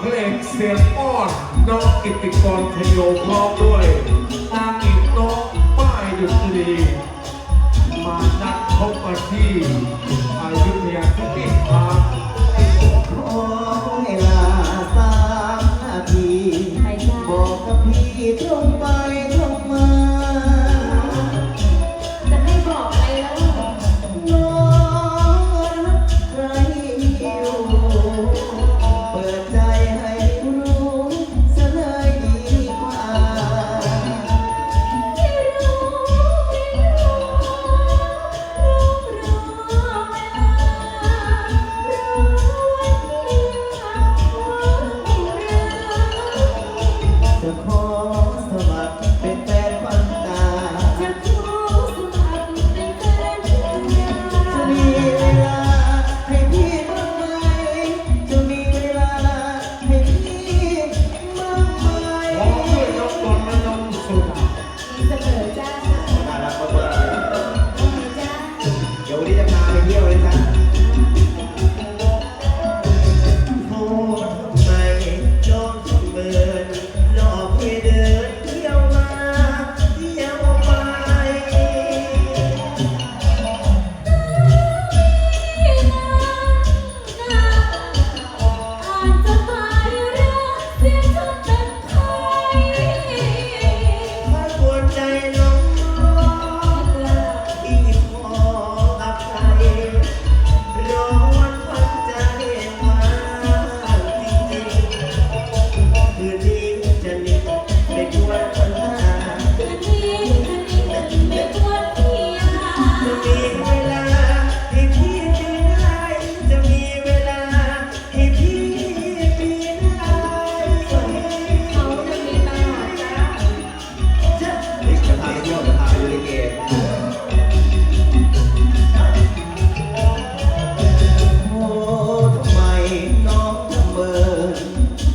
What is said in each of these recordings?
เพลงเสียงอ้อนน้องกิติกรพโยพร้อมด้วยนางอีกน้องป้ายดุษฎีมานัดพบกันที่อายุเรียาทุกที่พักบอกกับพี่ตรงไปตรง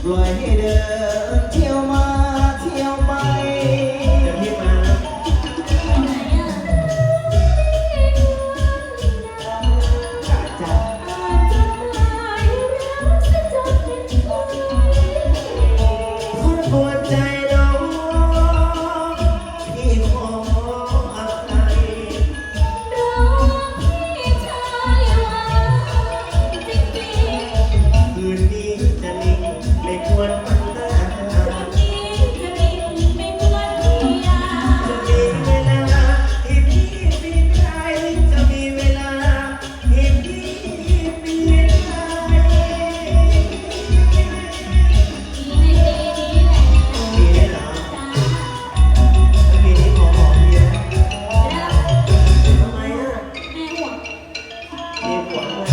来你管